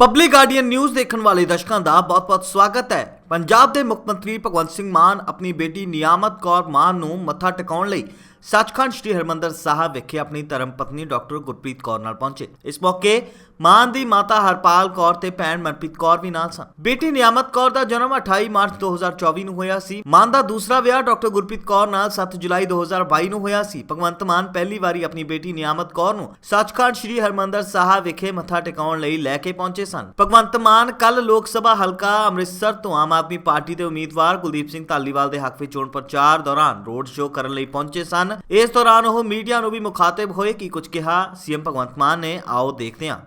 Public guardian news ਦੇਖਣ ਵਾਲੇ ਦਰਸ਼ਕਾਂ ਦਾ ਬਹੁਤ-ਬਹੁਤ ਸਵਾਗਤ ਹੈ। ਪੰਜਾਬ ਦੇ ਮੁੱਖ ਮੰਤਰੀ ਭਗਵੰਤ ਸਿੰਘ ਮਾਨ ਆਪਣੀ ਬੇਟੀ ਨਿਆਮਤ ਕੌਰ ਮਾਨ ਨੂੰ ਮੱਥਾ ਟਿਕਾਉਣ ਲਈ ਸੱਚਖੰਡ ਸ੍ਰੀ ਹਰਿਮੰਦਰ ਸਾਹਿਬ ਵਿਖੇ ਆਪਣੀ ਧਰਮ ਪਤਨੀ ਡਾਕਟਰ ਗੁਰਪ੍ਰੀਤ ਕੌਰ ਨਾਲ ਪਹੁੰਚੇ। ਇਸ ਮੌਕੇ ਮਾਨ ਦੀ ਮਾਤਾ ਹਰਪਾਲ ਕੌਰ ਤੇ ਭੈਣ ਮਨਪ੍ਰੀਤ ਕੌਰ ਵੀ ਨਾਲ ਸਨ। ਬੇਟੀ ਨਿਆਮਤ ਕੌਰ ਦਾ ਜਨਮ 28 ਮਾਰਚ 2024 ਨੂੰ ਹੋਇਆ ਸੀ। ਮਾਨ ਦਾ ਦੂਸਰਾ ਵਿਆਹ ਡਾਕਟਰ ਗੁਰਪ੍ਰੀਤ ਕੌਰ ਨਾਲ 7 ਜੁਲਾਈ 2022 ਨੂੰ ਹੋਇਆ ਸੀ। ਭਗਵੰਤ ਮਾਨ ਪਹਿਲੀ ਵਾਰੀ ਆਪਣੀ ਬੇਟੀ ਨਿਆਮਤ ਕੌਰ ਨੂੰ ਸੱਚਖੰਡ ਸ੍ਰੀ ਹਰਿਮੰਦਰ ਸਾਹਿਬ ਵਿਖੇ ਮੱਥਾ ਟਿਕਾਉਣ ਲਈ ਲੈ ਕੇ ਪਹੁੰਚੇ ਸਨ। ਭਗਵੰਤ ਮਾਨ ਕੱਲ ਲੋਕ ਸਭਾ ਹਲਕਾ ਅੰਮ੍ਰਿਤਸਰ ਤੋਂ ਆਮ ਆਦਮੀ ਪਾਰਟੀ ਦੇ ਉਮੀਦਵਾਰ ਕੁਲਦੀਪ ਸਿੰਘ ਧਾਲੀਵਾਲ ਦੇ ਹੱਕ ਵਿੱਚ ਚੋਣ ਪ੍ਰਚਾਰ ਦੌਰਾਨ ਰੋਡ ਸ਼ੋਅ ਕਰਨ ਲਈ ਪਹੁੰਚੇ ਸਨ। ਇਸ ਦੌਰਾਨ ਉਹ ਮੀਡੀਆ ਨੂੰ ਵੀ ਮੁਖਾਤਬ ਹੋਏ ਕੀ ਕੁਝ ਕਿਹਾ। ਸੀਐਮ ਭਗਵੰਤ ਮਾਨ ਨੇ, ਆਓ ਦੇਖਦੇ ਹਾਂ।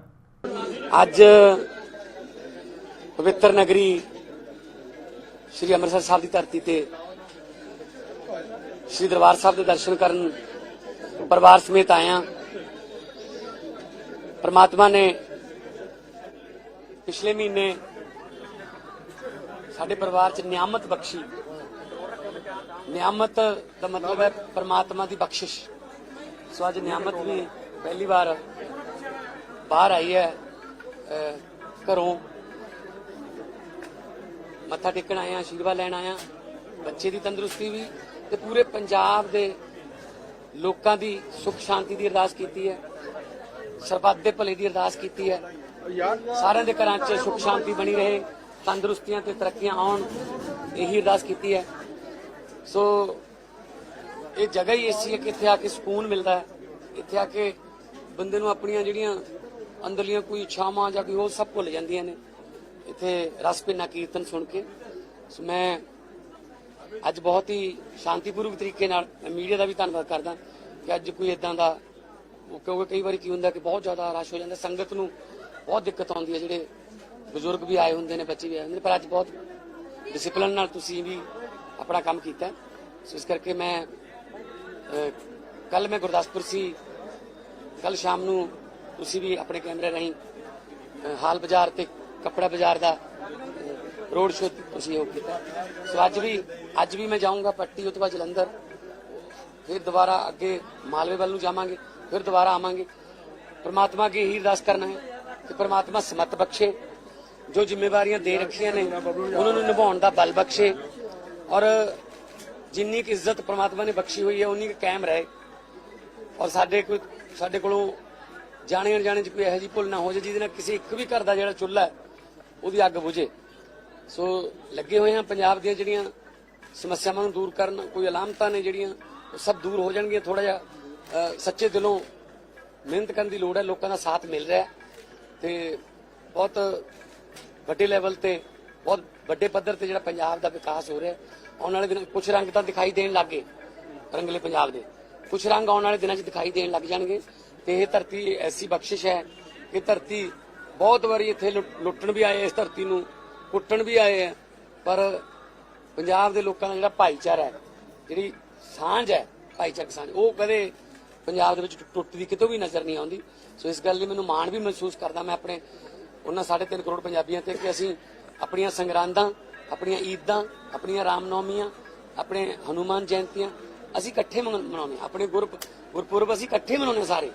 ਅੱਜ ਪਵਿੱਤਰ ਨਗਰੀ ਸ੍ਰੀ ਅੰਮ੍ਰਿਤਸਰ ਸਾਹਿਬ ਦੀ ਧਰਤੀ ਤੇ ਸ੍ਰੀ ਦਰਬਾਰ ਸਾਹਿਬ ਦੇ ਦਰਸ਼ਨ ਕਰਨ ਪਰਿਵਾਰ ਸਮੇਤ ਆਇਆ ਪਰਮਾਤਮਾ ਨੇ ਪਿਛਲੇ ਮਹੀਨੇ ਸਾਡੇ ਪਰਿਵਾਰ 'ਚ ਨਿਆਮਤ ਬਖਸ਼ੀ। ਨਿਆਮਤ ਦਾ ਮਤਲਬ ਹੈ ਪਰਮਾਤਮਾ ਦੀ ਬਖਸ਼ਿਸ਼। ਸੋ ਅੱਜ ਨਿਆਮਤ ਵੀ ਪਹਿਲੀ ਵਾਰ ਬਾਹਰ ਆਈ ਹੈ ਘਰੋਂ। ਮੱਥਾ ਟੇਕਣ ਆਇਆ ਆਸ਼ੀਰਵਾਦ ਲੈਣ ਆਇਆ ਬੱਚੇ ਦੀ ਤੰਦਰੁਸਤੀ ਵੀ ਤੇ ਪੂਰੇ ਪੰਜਾਬ ਦੇ ਲੋਕਾਂ ਦੀ ਸੁੱਖ ਸ਼ਾਂਤੀ ਦੀ ਅਰਦਾਸ ਕੀਤੀ ਹੈ। ਸਰਬੱਤ ਦੇ ਭਲੇ ਦੀ ਅਰਦਾਸ ਕੀਤੀ ਹੈ। ਸਾਰਿਆਂ ਦੇ ਘਰਾਂ 'ਚ ਸੁੱਖ ਸ਼ਾਂਤੀ ਬਣੀ ਰਹੇ, ਤੰਦਰੁਸਤੀਆਂ ਤੇ ਤਰੱਕੀਆਂ ਆਉਣ, ਇਹੀ ਅਰਦਾਸ ਕੀਤੀ ਹੈ। ਸੋ ਇਹ ਜਗ੍ਹਾ ਹੀ ਐਸੀ ਹੈ ਕਿ ਇੱਥੇ ਆ ਕੇ ਸਕੂਨ ਮਿਲਦਾ ਹੈ। ਇੱਥੇ ਆ ਕੇ ਬੰਦੇ ਨੂੰ ਆਪਣੀਆਂ ਜਿਹੜੀਆਂ ਅੰਦਰਲੀਆਂ ਕੋਈ ਇੱਛਾਵਾਂ ਜਾਂ ਕੋਈ ਹੋਰ ਸਭ ਭੁੱਲ ਜਾਂਦੀਆਂ ਨੇ। ਇੱਥੇ ਰਸ ਭਿੰਨਾ ਕੀਰਤਨ ਸੁਣ ਕੇ। ਸੋ ਮੈਂ ਅੱਜ ਬਹੁਤ ਹੀ ਸ਼ਾਂਤੀਪੂਰਵਕ ਤਰੀਕੇ ਨਾਲ ਮੀਡੀਆ ਦਾ ਵੀ ਧੰਨਵਾਦ ਕਰਦਾ ਕਿ ਅੱਜ ਕੋਈ ਇਦਾਂ ਦਾ ਉਹ ਕਿਉਂਕਿ ਕਈ ਵਾਰੀ ਕੀ ਹੁੰਦਾ ਕਿ ਬਹੁਤ ਜ਼ਿਆਦਾ ਰਸ਼ ਹੋ ਜਾਂਦਾ। ਸੰਗਤ ਨੂੰ ਬਹੁਤ ਦਿੱਕਤ ਆਉਂਦੀ ਹੈ। ਜਿਹੜੇ ਬਜ਼ੁਰਗ ਵੀ ਆਏ ਹੁੰਦੇ ਨੇ, ਬੱਚੇ ਵੀ ਆਏ ਹੁੰਦੇ ਨੇ। ਪਰ ਅੱਜ ਬਹੁਤ ਡਿਸਪਲਿਨ ਨਾਲ ਤੁਸੀਂ ਵੀ ਆਪਣਾ ਕੰਮ ਕੀਤਾ। ਸੋ ਇਸ ਕਰਕੇ ਮੈਂ ਕੱਲ ਮੈਂ ਗੁਰਦਾਸਪੁਰ ਸੀ। ਕੱਲ ਸ਼ਾਮ ਨੂੰ ਤੁਸੀਂ ਵੀ ਆਪਣੇ ਕੈਮਰੇ ਰਾਹੀਂ ਹਾਲ ਬਾਜ਼ਾਰ ਤੇ ਕੱਪੜਾ ਬਾਜ਼ਾਰ ਦਾ ਰੋਡ ਸ਼ੋਅ ਤੁਸੀਂ ਉਹ ਕੀਤਾ। ਸੋ ਅੱਜ ਵੀ ਅੱਜ ਵੀ ਮੈਂ ਜਾਊਂਗਾ ਪੱਟੀ ਉਹ ਜਲੰਧਰ। ਫਿਰ ਦੁਬਾਰਾ ਅੱਗੇ ਮਾਲਵੇ ਵੱਲ ਨੂੰ ਜਾਵਾਂਗੇ, ਫਿਰ ਦੁਬਾਰਾ ਆਵਾਂਗੇ। ਪਰਮਾਤਮਾ ਅੱਗੇ ਇਹੀ ਅਰਦਾਸ ਕਰਨਾ ਹੈ ਕਿ ਪਰਮਾਤਮਾ ਸਮਤ ਬਖਸ਼ੇ, ਜੋ ਜ਼ਿੰਮੇਵਾਰੀਆਂ ਦੇ ਰੱਖੀਆਂ ਨੇ, ਉਹਨਾਂ ਨੂੰ ਨਿਭਾਉਣ ਦਾ ਬਲ ਬਖਸ਼ੇ। ਔਰ ਜਿੰਨੀ ਕੁ ਇੱਜ਼ਤ ਪ੍ਰਮਾਤਮਾ ਨੇ ਬਖਸ਼ੀ ਹੋਈ ਹੈ, ਉਨੀ ਕੁ ਕਾਇਮ ਰਹੇ। ਔਰ ਸਾਡੇ ਕੋਈ, ਸਾਡੇ ਕੋਲੋਂ ਜਾਣੇ ਅਣਜਾਣੇ ਚ ਕੋਈ ਇਹੋ ਜਿਹੀ ਭੁੱਲ ਨਾ ਹੋ ਜਾਏ, ਜਿਹਦੇ ਨਾਲ ਕਿਸੇ ਇੱਕ ਵੀ ਘਰ ਦਾ ਜਿਹੜਾ ਚੁੱਲ੍ਹਾ ਹੈ, ਉਹਦੀ ਅੱਗ ਬੁਝੇ। ਸੋ ਲੱਗੇ ਹੋਏ ਹਾਂ ਪੰਜਾਬ ਦੀਆਂ ਜਿਹੜੀਆਂ ਸਮੱਸਿਆਵਾਂ ਨੂੰ ਦੂਰ ਕਰਨ, ਕੋਈ ਅਲਾਮਤਾਂ ਨੇ ਜਿਹੜੀਆਂ, ਉਹ ਸਭ ਦੂਰ ਹੋ ਜਾਣਗੀਆਂ। ਥੋੜਾ ਜਿਹਾ ਸੱਚੇ ਦਿਲੋਂ ਮਿਹਨਤ ਕਰਨ ਦੀ ਲੋੜ ਹੈ, ਲੋਕਾਂ ਦਾ ਸਾਥ ਮਿਲ ਰਿਹਾ ਹੈ। ਤੇ ਬਹੁਤ ਵੱਡੇ ਲੈਵਲ ਤੇ ਬਹੁਤ ਵੱਡੇ ਪੱਧਰ ਤੇ ਜਿਹੜਾ ਪੰਜਾਬ ਦਾ ਵਿਕਾਸ ਹੋ ਰਿਹਾ, ਆਉਣ ਵਾਲੇ ਦਿਨਾਂ ਕੁਝ ਰੰਗ ਤਾਂ ਦਿਖਾਈ ਦੇਣ ਲੱਗੇ ਰੰਗਲੇ ਪੰਜਾਬ ਦੇ। ਕੁਝ ਰੰਗ ਆਉਣ ਵਾਲੇ ਦਿਨਾਂ 'ਚ ਦਿਖਾਈ ਦੇਣ ਲੱਗ ਜਾਣਗੇ ਤੇ ਇਹ ਧਰਤੀ ਐਸੀ ਬਖਸ਼ਿਸ਼ ਹੈ ਕਿ ਧਰਤੀ ਬਹੁਤ ਵਾਰੀ ਇੱਥੇ ਲੁੱਟਣ ਵੀ ਆਏ ਇਸ ਧਰਤੀ ਨੂੰ, ਕੁੱਟਣ ਵੀ ਆਏ ਹੈ ਪਰ ਪੰਜਾਬ ਦੇ ਲੋਕਾਂ ਦਾ ਜਿਹੜਾ ਭਾਈਚਾਰਾ ਹੈ, ਜਿਹੜੀ ਸਾਂਝ ਹੈ, ਭਾਈਚਾਰਕ ਸਾਂਝ, ਉਹ ਕਦੇ ਪੰਜਾਬ ਦੇ ਵਿੱਚ ਟੁੱਟਦੀ ਕਿਤੋਂ ਵੀ ਨਜ਼ਰ ਨਹੀਂ ਆਉਂਦੀ। ਸੋ ਇਸ ਗੱਲ ਲਈ ਮੈਨੂੰ ਮਾਣ ਵੀ ਮਹਿਸੂਸ ਕਰਦਾ ਮੈਂ ਆਪਣੇ ਉਹਨਾਂ 3.5 ਕਰੋੜ ਪੰਜਾਬੀਆਂ ਤੇ ਕਿ ਅਸੀਂ ਆਪਣੀਆਂ ਸੰਗਰਾਂਦਾਂ ਆਪਣੀਆਂ ਈਦਾਂ ਆਪਣੀਆਂ ਰਾਮਨੌਮੀਆਂ ਆਪਣੇ ਹਨੂਮਾਨ ਜਯੰਤੀਆਂ ਅਸੀਂ ਇਕੱਠੇ ਮਨਾ- ਮਨਾਉਂਦੇ ਆਪਣੇ ਗੁਰਪ ਗੁਰਪੁਰਬ ਅਸੀਂ ਇਕੱਠੇ ਮਨਾਉਂਦੇ ਸਾਰੇ।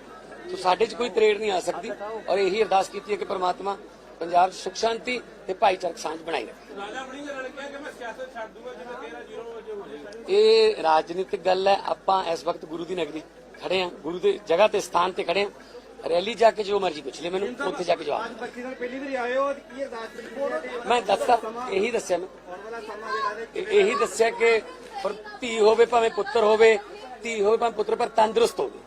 ਸੋ ਸਾਡੇ 'ਚ ਕੋਈ ਤਰੇੜ ਨਹੀਂ ਆ ਸਕਦੀ ਔਰ ਇਹੀ ਅਰਦਾਸ ਕੀਤੀ ਹੈ ਕਿ ਪ੍ਰਮਾਤਮਾ ਪੰਜਾਬ 'ਚ ਸੁਖ ਸ਼ਾਂਤੀ ਤੇ ਭਾਈਚਾਰਕ ਸਾਂਝ ਬਣਾਈ ਰੱਖੇ। ਰਾਜਾ ਆਪਣੀ ਨਾਲ ਕਿਹਾ ਕਿ ਮੈਂ ਸਿਆਸਤ ਛੱਡ ਦੂੰਗਾ ਜਿਵੇਂ 13 ਜ਼ੀਰੋ ਵਜੇ ਹੋ ਜਾਏਗਾ। ਇਹ ਰਾਜਨੀਤਿਕ ਗੱਲ ਹੈ। ਆਪਾਂ ਇਸ ਵਕਤ ਗੁਰੂ ਦੀ ਨਗਰੀ ਖੜੇ ਆ ਗੁਰੂ ਦੇ ਜਗ੍ਹਾ ਤੇ ਸਥਾਨ ਤੇ ਖੜੇ ਆ ਰੈਲੀ ਜਾ ਕੇ ਜੋ ਮਰਜ਼ੀ ਪੁੱਛ ਲੈ ਮੈਨੂੰ ਉੱਥੇ ਜਾ ਕੇ ਜਵਾਬ ਬੱਚੀ ਨਾਲ ਪਹਿਲੀ ਵਾਰੀ ਆਏ ਹੋ ਤੇ ਕੀ ਅਰਦਾਸ ਕੀਤੀ ਮੈਂ ਦੱਸਦਾ ਇਹੀ ਦੱਸਿਆ ਮੈਂ। ਇਹ- ਦੱਸਿਆ ਕਿ ਪਰ ਧੀ ਹੋਵੇ ਭਾਵੇਂ ਪੁੱਤਰ ਹੋਵੇ ਧੀ ਹੋਵੇ ਭਾਵੇਂ ਪੁੱਤਰ ਪਰ ਤੰਦਰੁਸਤ ਹੋਵੇ।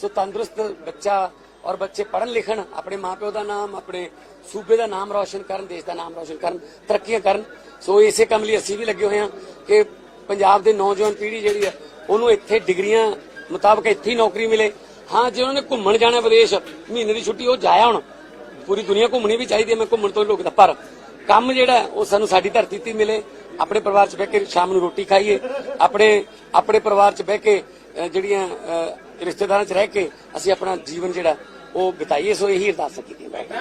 ਸੋ ਤੰਦਰੁਸਤ ਬੱਚਾ ਔਰ ਬੱਚੇ ਪੜ੍ਹਨ ਲਿਖਣ ਆਪਣੇ ਮਾਪਿਓ ਦਾ ਨਾਮ ਆਪਣੇ ਸੂਬੇ ਦਾ ਨਾਮ ਰੌਸ਼ਨ ਕਰਨ ਦੇਸ਼ ਦਾ ਨਾਮ ਰੌਸ਼ਨ ਕਰਨ ਤਰੱਕੀਆਂ ਕਰਨ। ਸੋ ਇਸੇ ਕੰਮ ਲਈ ਅਸੀਂ ਵੀ ਲੱਗੇ ਹੋਏ ਹਾਂ ਕਿ ਪੰਜਾਬ ਦੇ ਨੌਜਵਾਨ ਪੀੜ੍ਹੀ ਜਿਹੜੀ ਹੈ ਉਹਨੂੰ ਇੱਥੇ ਡਿਗਰੀਆਂ ਮੁਤਾਬਕ ਇੱਥੇ ਹੀ ਨੌਕਰੀ ਮਿਲੇ। ਹਾਂ, ਜੇ ਉਹਨਾਂ ਨੇ ਘੁੰਮਣ ਜਾਣਾ ਵਿਦੇਸ਼, ਮਹੀਨੇ ਦੀ ਛੁੱਟੀ, ਉਹ ਜਾਇਆ ਹੁਣ। ਪੂਰੀ ਦੁਨੀਆ ਘੁੰਮਣੀ ਵੀ ਚਾਹੀਦੀ ਹੈ, ਮੈਂ ਘੁੰਮਣ ਤੋਂ ਰੋਕਦਾ ਪਰ ਕੰਮ ਜਿਹੜਾ ਉਹ ਸਾਨੂੰ ਸਾਡੀ ਧਰਤੀ ਤੇ ਮਿਲੇ। ਆਪਣੇ ਪਰਿਵਾਰ 'ਚ ਬਹਿ ਕੇ ਸ਼ਾਮ ਨੂੰ ਰੋਟੀ ਖਾਈਏ। ਆਪਣੇ ਆਪਣੇ ਪਰਿਵਾਰ 'ਚ ਬਹਿ ਕੇ ਜਿਹੜੀਆਂ ਰਿਸ਼ਤੇਦਾਰਾਂ 'ਚ ਰਹਿ ਕੇ ਅਸੀਂ ਆਪਣਾ ਜੀਵਨ ਜਿਹੜਾ, ਉਹ ਬਿਤਾਈਏ। ਸੋ ਇਹੀ ਅਰਦਾਸ ਕੀਤੀ ਹੈ